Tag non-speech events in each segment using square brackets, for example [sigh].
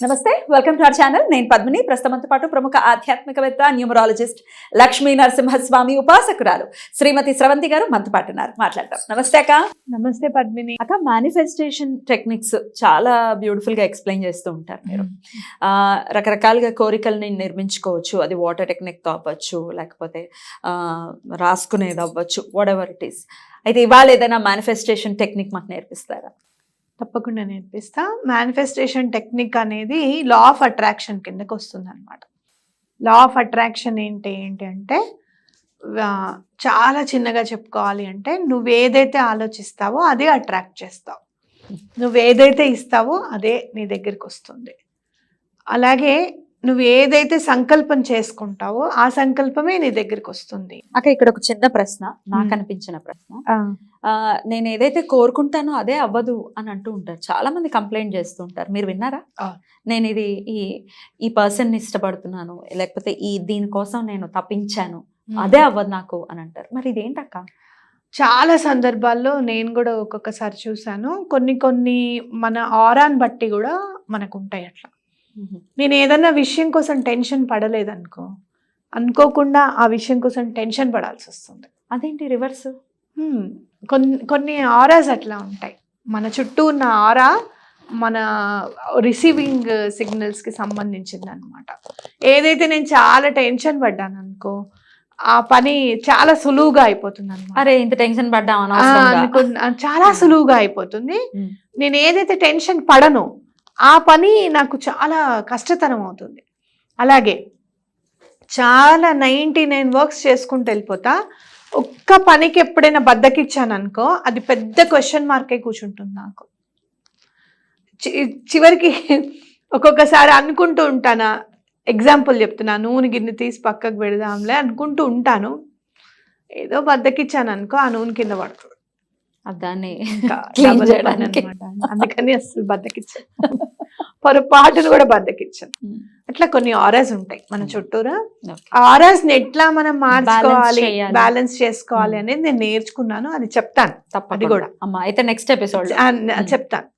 నమస్తే welcome to our channel నేను పద్మిని. ప్రస్తుతంతో పాటు ప్రముఖ ఆధ్యాత్మికవేత్త న్యూమరాలజిస్ట్ లక్ష్మీ నరసింహస్వామి ఉపాసకురాలు శ్రీమతి స్రవంతి గారు మనతో పాటు ఉన్నారు. మాట్లాడతాం నమస్తే అక్క. నమస్తే పద్మిని. అక్క మేనిఫెస్టేషన్ టెక్నిక్స్ చాలా బ్యూటిఫుల్గా ఎక్స్ప్లెయిన్ చేస్తూ ఉంటారు మీరు. ఆ, రకరకాలుగా కోరికల్ని నిర్మించుకోవచ్చు. అది వాటర్ టెక్నిక్తో అవ్వచ్చు లేకపోతే ఆ, రాసుకునేది అవ్వచ్చు వాట్ ఎవర్ ఇట్ ఈస్ అయితే ఇవాళ ఏదైనా మేనిఫెస్టేషన్ టెక్నిక్ మాకు నేర్పిస్తారా? తప్పకుండా నేర్పిస్తా. మేనిఫెస్టేషన్ టెక్నిక్ అనేది లా ఆఫ్ అట్రాక్షన్ కిందకు వస్తుంది అనమాట లా ఆఫ్ అట్రాక్షన్ ఏంటి ఏంటి అంటే చాలా చిన్నగా చెప్పుకోవాలి అంటే నువ్వు ఏదైతే ఆలోచిస్తావో అదే అట్రాక్ట్ చేస్తావు. నువ్వు ఏదైతే ఇస్తావో అదే నీ దగ్గరికి వస్తుంది. అలాగే నువ్వు ఏదైతే సంకల్పం చేసుకుంటావో ఆ సంకల్పమే నీ దగ్గరికి వస్తుంది. అక్క ఇక్కడ ఒక చిన్న ప్రశ్న నాకు. అనిపించిన ప్రశ్న. ఆ, నేను ఏదైతే కోరుకుంటానో అదే అవ్వదు అని అంటూ ఉంటారు. చాలా మంది కంప్లైంట్ చేస్తూ ఉంటారు. మీరు విన్నారా. నేను ఇది ఈ ఈ పర్సన్ ఇష్టపడుతున్నాను లేకపోతే ఈ దీనికోసం నేను తప్పించాను అదే అవ్వదు నాకు అని అంటారు. మరి ఇదేంటక్క చాలా సందర్భాల్లో నేను కూడా ఒక్కొక్కసారి చూసాను కొన్ని కొన్ని మన ఆరాన్ బట్టి కూడా మనకు ఉంటాయి అట్లా. నేను ఏదన్నా విషయం కోసం టెన్షన్ పడలేదనుకో అనుకోకుండా ఆ విషయం కోసం టెన్షన్ పడాల్సి వస్తుంది. అదేంటి రివర్స్. కొన్ని కొన్ని ఆరాస్ అట్లా ఉంటాయి. మన చుట్టూ ఉన్న ఆరా మన రిసీవింగ్ సిగ్నల్స్కి సంబంధించింది అనమాట ఏదైతే నేను చాలా టెన్షన్ పడ్డాను అనుకో ఆ పని చాలా సులువుగా అయిపోతుంది అనమాట అరే ఇంత టెన్షన్ పడ్డాం ఆ, అనవసరంగా. అనుకున్న- చాలా సులువుగా అయిపోతుంది. నేను ఏదైతే టెన్షన్ పడను ఆ పని నాకు చాలా కష్టతరం అవుతుంది. అలాగే చాలా నైంటీ నైన్ వర్క్స్ చేసుకుంటూ వెళ్ళిపోతా. ఒక్క పనికి ఎప్పుడైనా బద్దకిచ్చాను అనుకో అది పెద్ద క్వశ్చన్ మార్కే కూర్చుంటుంది నాకు. చి- చివరికి ఒక్కొక్కసారి అనుకుంటూ ఉంటానా ఎగ్జాంపుల్ చెప్తున్నా నూనె గిన్నె తీసి పక్కకు పెడదాంలే అనుకుంటూ ఉంటాను. ఏదో బద్దకిచ్చాను అనుకో ఆ నూనె కింద పడుతుంది. దాన్ని. అందుకని అసలు బద్దకిచ్చాను పొరపాటును కూడా బద్దకిచ్చాను అట్లా కొన్ని ఆరాస్ ఉంటాయి మన చుట్టూరా. ఆరాస్ని ఎట్లా మనం మార్చుకోవాలి. బ్యాలెన్స్ చేసుకోవాలి. అనేది నేను నేర్చుకున్నాను అది చెప్తాను తప్పకుండా కూడా. అమ్మా అయితే నెక్స్ట్ ఎపిసోడ్. చెప్తాను.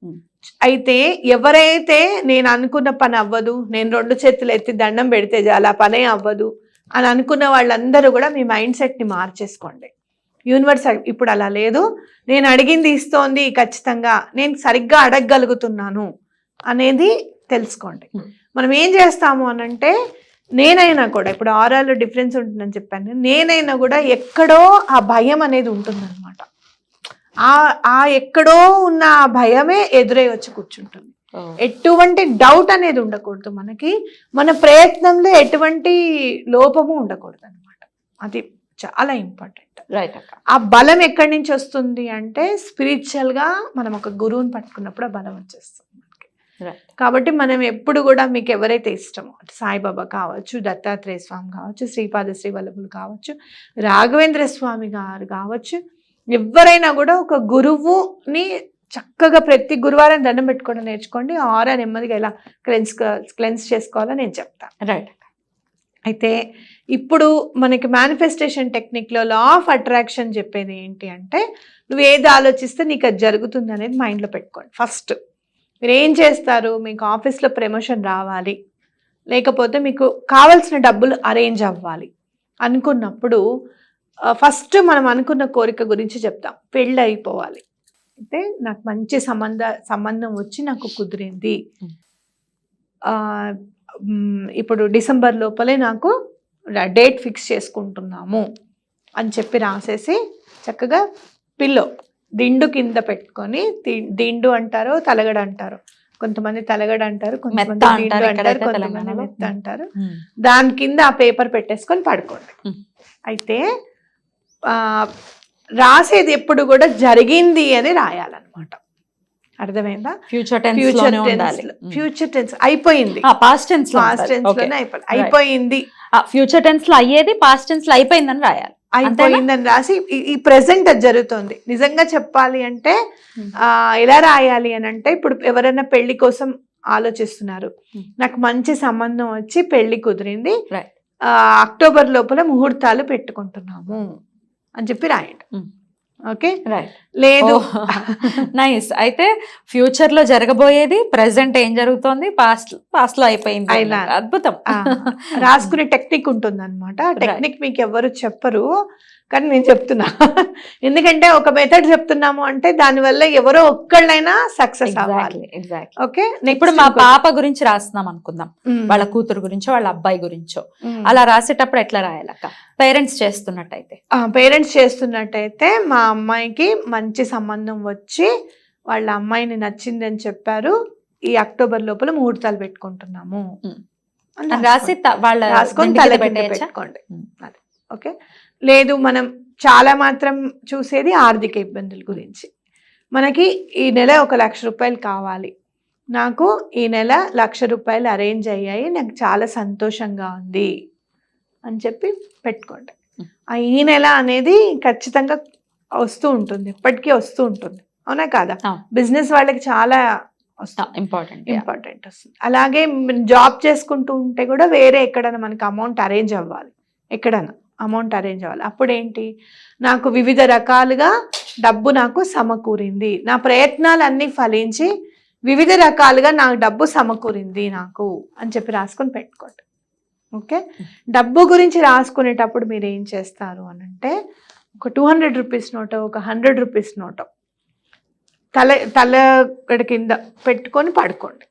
అయితే ఎవరైతే నేను అనుకున్న పని అవ్వదు నేను రెండు చేతులు ఎత్తి దండం పెడితే చాలా పనే అవ్వదు అని అనుకున్న వాళ్ళందరూ కూడా మీ మైండ్ సెట్ని మార్చేసుకోండి యూనివర్స్ ఇప్పుడు అలా లేదు. నేను అడిగింది ఇస్తోంది ఖచ్చితంగా. నేను సరిగ్గా అడగగలుగుతున్నాను అనేది తెలుసుకోండి. Hmm. మనం ఏం చేస్తాము అనంటే నేనైనా కూడా ఇప్పుడు ఆరాలు డిఫరెన్స్ ఉంటుందని చెప్పాను నేనైనా కూడా ఎక్కడో ఆ భయం అనేది ఉంటుందన్నమాట. ఆ ఆ ఎక్కడో ఉన్న ఆ భయమే ఎదురై వచ్చి కూర్చుంటుంది. ఎటువంటి డౌట్ అనేది ఉండకూడదు మనకి. మన ప్రయత్నంలో ఎటువంటి లోపము ఉండకూడదు అనమాట అది చాలా ఇంపార్టెంట్. రైట్ అక్క. ఆ బలం ఎక్కడి నుంచి వస్తుంది అంటే స్పిరిచువల్గా మనం ఒక గురువుని పట్టుకున్నప్పుడు ఆ బలం వచ్చేస్తుంది కాబట్టి మనం ఎప్పుడు కూడా మీకు ఎవరైతే ఇష్టమో అటు సాయిబాబా కావచ్చు దత్తాత్రేయ స్వామి కావచ్చు శ్రీపాద శ్రీ వల్లభులు కావచ్చు రాఘవేంద్ర స్వామి గారు కావచ్చు ఎవరైనా కూడా ఒక గురువుని చక్కగా ప్రతి గురువారం దండం పెట్టుకోవడం నేర్చుకోండి. ఆరా నెమ్మదిగా ఎలా క్లెన్స్ క్లెన్స్ చేసుకోవాలో నేను చెప్తాను. రైట్ అయితే ఇప్పుడు మనకి మేనిఫెస్టేషన్ టెక్నిక్లో లా ఆఫ్ అట్రాక్షన్ చెప్పేది ఏంటి అంటే నువ్వు ఏది ఆలోచిస్తే నీకు అది జరుగుతుంది అనేది మైండ్లో పెట్టుకోండి. ఫస్ట్ మీరు ఏం చేస్తారు? మీకు ఆఫీస్లో ప్రమోషన్ రావాలి. లేకపోతే మీకు కావాల్సిన డబ్బులు అరేంజ్ అవ్వాలి. అనుకున్నప్పుడు ఫస్ట్ మనం అనుకున్న కోరిక గురించి చెప్తాం. పెళ్ళి అయిపోవాలి. అయితే నాకు మంచి సంబంధ సంబంధం వచ్చి నాకు కుదిరింది. ఇప్పుడు డిసెంబర్ లోపలే నాకు డేట్ ఫిక్స్ చేసుకుంటున్నాము అని చెప్పి రాసేసి చక్కగా పిల్లో దిండు కింద పెట్టుకొని దిండు అంటారు తలగడ అంటారు. కొంతమంది తలగడ అంటారు కొంతమంది దిండు అంటారు కొంతమంది. మెత్త అంటారు. దాని కింద ఆ పేపర్ పెట్టేసుకొని పడుకోండి. అయితే రాసేది ఎప్పుడు కూడా జరిగింది అని రాయాలన్నమాట. అర్థమైందా? Future tense future tense future tense అయిపోయింది. పాస్ట్ టెన్స్ పాస్ట్ టెన్స్లోనే అయిపోయింది. అయిపోయింది. ఫ్యూచర్ టెన్స్లో అయ్యేది పాస్ట్ టెన్స్లో అయిపోయిందని రాయాలి. అయిపోయిందని రాసి ఈ- ప్రెసెంట్ అది జరుగుతుంది. నిజంగా చెప్పాలి అంటే Hmm. ఆ ఎలా రాయాలి అని అంటే ఇప్పుడు ఎవరైనా పెళ్ళి కోసం ఆలోచిస్తున్నారు. Hmm. నాకు మంచి సంబంధం వచ్చి పెళ్ళి కుదిరింది. అక్టోబర్ లోపల ముహూర్తాలు పెట్టుకుంటున్నాము అని చెప్పి రాయండి. Hmm. ఓకే? రైట్ లేదు. [laughs] నైస్ అయితే ఫ్యూచర్లో జరగబోయేది ప్రెసెంట్ ఏం జరుగుతోంది? పాస్ట్ పాస్ట్లో అయిపోయింది. అద్భుతం. రాసుకునే టెక్నిక్ ఉంటుంది అనమాట టెక్నిక్ మీకు ఎవరు చెప్పరు. కానీ నేను చెప్తున్నా. [laughs] ఎందుకంటే ఒక మెథడ్ చెప్తున్నాము అంటే దానివల్ల ఎవరో ఒక్కళ్ళైనా సక్సెస్ అవ్వాలి. ఓకే ఇప్పుడు మా పాప గురించి రాస్తున్నాం అనుకుందాం. వాళ్ళ కూతురు గురించో వాళ్ళ అబ్బాయి గురించో. అలా రాసేటప్పుడు ఎట్లా రాయాలక్క? పేరెంట్స్ చేస్తున్నట్టయితే. పేరెంట్స్ చేస్తున్నట్టయితే మా అమ్మాయికి మంచి సంబంధం వచ్చి వాళ్ళ అమ్మాయిని నచ్చింది అని చెప్పారు. ఈ అక్టోబర్ లోపల ముహూర్తాలు పెట్టుకుంటున్నాము. Hmm. రాసి వాళ్ళ రాసుకొని తల? పెట్టుకోండి. Hmm. ఓకే లేదు మనం చాలా మాత్రం చూసేది ఆర్థిక ఇబ్బందుల గురించి. మనకి ఈ నెల ఒక లక్ష రూపాయలు కావాలి. నాకు ఈ నెల లక్ష రూపాయలు అరేంజ్ అయ్యాయి నాకు చాలా సంతోషంగా ఉంది అని చెప్పి పెట్టుకోండి. ఆ ఈ నెల అనేది ఖచ్చితంగా వస్తూ ఉంటుంది ఎప్పటికీ వస్తూ ఉంటుంది. అవునా కాదా. బిజినెస్ వాళ్ళకి చాలా ఇంపార్టెంట్ ఇంపార్టెంట్ వస్తుంది. అలాగే జాబ్ చేసుకుంటూ ఉంటే కూడా వేరే ఎక్కడైనా మనకి అమౌంట్ అరేంజ్ అవ్వాలి. ఎక్కడైనా. అమౌంట్ అరేంజ్ అవ్వాలి. అప్పుడు ఏంటి నాకు వివిధ రకాలుగా డబ్బు నాకు సమకూరింది. నా ప్రయత్నాలన్నీ ఫలించి వివిధ రకాలుగా నాకు డబ్బు సమకూరింది నాకు అని చెప్పి రాసుకొని పెట్టుకోండి. ఓకే? డబ్బు గురించి రాసుకునేటప్పుడు మీరు ఏం చేస్తారు అని అంటే ఒక టూ హండ్రెడ్ రూపీస్ నోటో ఒక హండ్రెడ్ రూపీస్ నోటో తల తల కింద పెట్టుకొని పడుకోండి.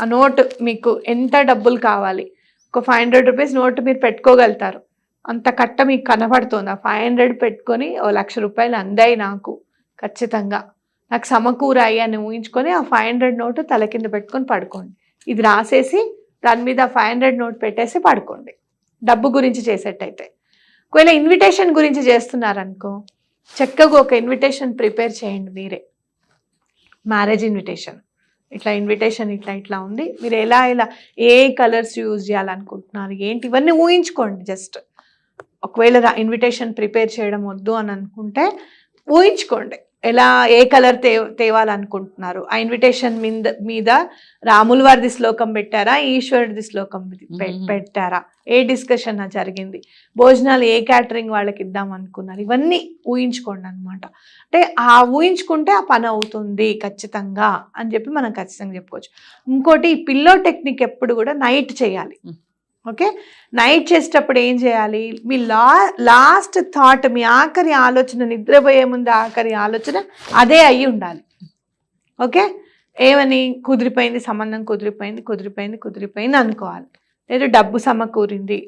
ఆ నోట్ మీకు ఎంత డబ్బులు కావాలి? ఒక ఫైవ్ హండ్రెడ్ రూపీస్ నోట్ మీరు పెట్టుకోగలుగుతారు. అంత కట్ట మీకు కనబడుతుంది? ఆ ఫైవ్ హండ్రెడ్ పెట్టుకొని ఓ లక్ష రూపాయలు అందాయి నాకు ఖచ్చితంగా. నాకు సమకూరాయి అని ఊహించుకొని ఆ ఫైవ్ హండ్రెడ్ నోటు తల కింద పెట్టుకొని పడుకోండి. ఇది రాసేసి దాని మీద ఫైవ్ హండ్రెడ్ నోట్ పెట్టేసి పడుకోండి. డబ్బు గురించి చేసేటైతే. ఒకవేళ ఇన్విటేషన్ గురించి చేస్తున్నారనుకో చక్కగా ఒక ఇన్విటేషన్ ప్రిపేర్ చేయండి మీరే. మ్యారేజ్ ఇన్విటేషన్ ఇట్లా ఇన్విటేషన్ ఇట్లా ఇట్లా ఉంది. మీరు ఎలా ఎలా ఏ కలర్స్ యూజ్ చేయాలనుకుంటున్నారు ఏంటి ఇవన్నీ ఊహించుకోండి జస్ట్ ఒకవేళ ఇన్విటేషన్ ప్రిపేర్ చేయడం వద్దు అని అనుకుంటే ఊహించుకోండి. ఎలా ఏ కలర్ తే తేవాలనుకుంటున్నారు? ఆ ఇన్విటేషన్ మీద మీద రాముల వారిది శ్లోకం పెట్టారా? ఈశ్వరుడిది శ్లోకం. పెట్టారా? ఏ డిస్కషన్ జరిగింది? భోజనాలు ఏ క్యాటరింగ్ వాళ్ళకి ఇద్దాం అనుకున్నారు? ఇవన్నీ ఊహించుకోండి అనమాట అంటే ఆ ఊహించుకుంటే ఆ పని అవుతుంది ఖచ్చితంగా అని చెప్పి మనం ఖచ్చితంగా చెప్పుకోవచ్చు. ఇంకోటి పిల్లో టెక్నిక్ ఎప్పుడు కూడా నైట్ చేయాలి. ఓకే? నైట్ చేసేటప్పుడు ఏం చేయాలి? మీ లా లాస్ట్ థాట్ మీ ఆఖరి ఆలోచన నిద్రపోయే ముందు ఆఖరి ఆలోచన అదే అయి ఉండాలి. ఓకే? ఏమని? కుదిరిపోయింది సంబంధం కుదిరిపోయింది కుదిరిపోయింది కుదిరిపోయింది అనుకోవాలి. లేదు డబ్బు సమకూరింది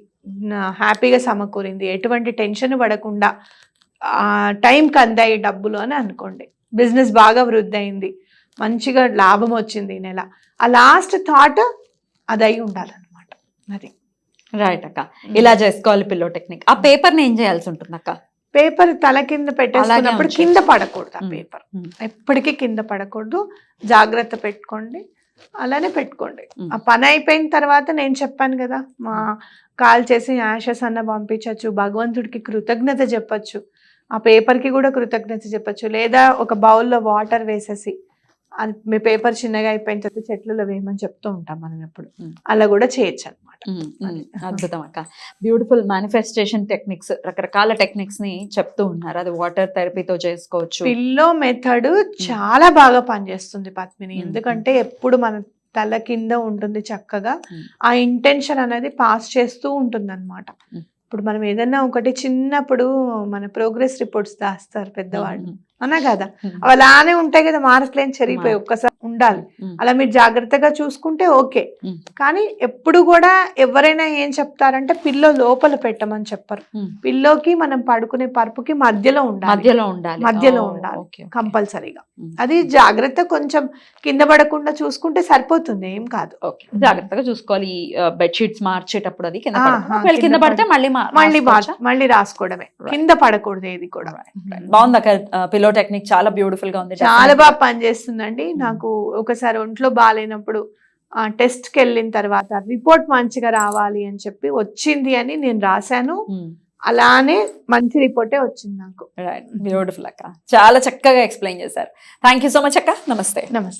హ్యాపీగా సమకూరింది ఎటువంటి టెన్షన్ పడకుండా టైంకి అందాయి డబ్బులు అని అనుకోండి. బిజినెస్ బాగా వృద్ధి అయింది మంచిగా లాభం వచ్చింది ఈ నెల. ఆ లాస్ట్ థాట్ అది అయి ఉండాలన్నమాట. అది. రైట్ అక్క. ఇలా చేసుకోవాలి పిల్లో టెక్నిక్. ఆ పేపర్ని ఏం చేయాల్సి ఉంటుంది అక్క పేపర్ తల కింద పెట్టేసుకున్నప్పుడు. కింద పడకూడదు ఆ మ్మ్. పేపర్. మ్మ్. ఎప్పటికీ కింద పడకూడదు. జాగ్రత్త పెట్టుకోండి. అలానే పెట్టుకోండి. ఆ పని అయిపోయిన తర్వాత నేను చెప్పాను కదా మా కాల్ చేసి యాషస్ అన్న పంపించవచ్చు భగవంతుడికి కృతజ్ఞత చెప్పచ్చు. ఆ పేపర్కి కూడా కృతజ్ఞత చెప్పచ్చు. లేదా ఒక బౌల్లో వాటర్ వేసేసి మీ పేపర్ చిన్నగా అయిపోయిన తర్వాత చెట్లలో వేయమని చెప్తూ ఉంటాం మనం ఎప్పుడు. అలా కూడా చేయొచ్చు అనమాట అద్భుతం అక్క. బ్యూటిఫుల్ మేనిఫెస్టేషన్ టెక్నిక్స్ రకరకాల టెక్నిక్స్ని చెప్తూ ఉన్నారు. అది వాటర్ థెరపీతో చేసుకోవచ్చు. పిల్లో మెథడ్ చాలా బాగా పనిచేస్తుంది పద్మిని. ఎందుకంటే ఎప్పుడు మన తల కింద ఉంటుంది చక్కగా. ఆ ఇంటెన్షన్ అనేది పాస్ చేస్తూ ఉంటుంది అనమాట. ఇప్పుడు మనం ఏదన్నా ఒకటి చిన్నప్పుడు మన ప్రోగ్రెస్ రిపోర్ట్స్ దాస్తారు పెద్దవాళ్ళు. అన్నా కదా? అవి అలానే ఉంటాయి కదా మార్కులేని చెరిగిపోయి ఒక్కసారి ఉండాలి. అలా మీరు జాగ్రత్తగా చూసుకుంటే ఓకే. కానీ ఎప్పుడు కూడా ఎవరైనా ఏం చెప్తారంటే పిల్లో లోపల పెట్టమని చెప్పరు. పిల్లోకి మనం పడుకునే పరుపుకి మధ్యలో ఉండాలి. మధ్యలో ఉండాలి. మధ్యలో ఉండాలి. కంపల్సరీగా. అది జాగ్రత్త కొంచెం కింద పడకుండా చూసుకుంటే సరిపోతుంది ఏం కాదు. జాగ్రత్తగా చూసుకోవాలి. బెడ్షీట్స్ మార్చేటప్పుడు అది కింద పడితే మళ్ళీ మళ్ళీ మళ్ళీ రాసుకోవడమే. కింద పడకూడదు ఏది కూడా. బాగుంది పిలో టెక్నిక్ చాలా బ్యూటిఫుల్గా ఉంది చాలా. బాగా పనిచేస్తుందండి. నాకు ఒకసారి ఒంట్లో బాగాలేనప్పుడు ఆ టెస్ట్కి వెళ్ళిన తర్వాత రిపోర్ట్ మంచిగా రావాలి అని చెప్పి వచ్చింది అని నేను రాశాను. ఉమ్, అలానే మంచి రిపోర్టే వచ్చింది నాకు. బ్యూటిఫుల్ అక్క. చాలా చక్కగా ఎక్స్ప్లెయిన్ చేశారు. థ్యాంక్ యూ సో మచ్ అక్క. నమస్తే. నమస్తే.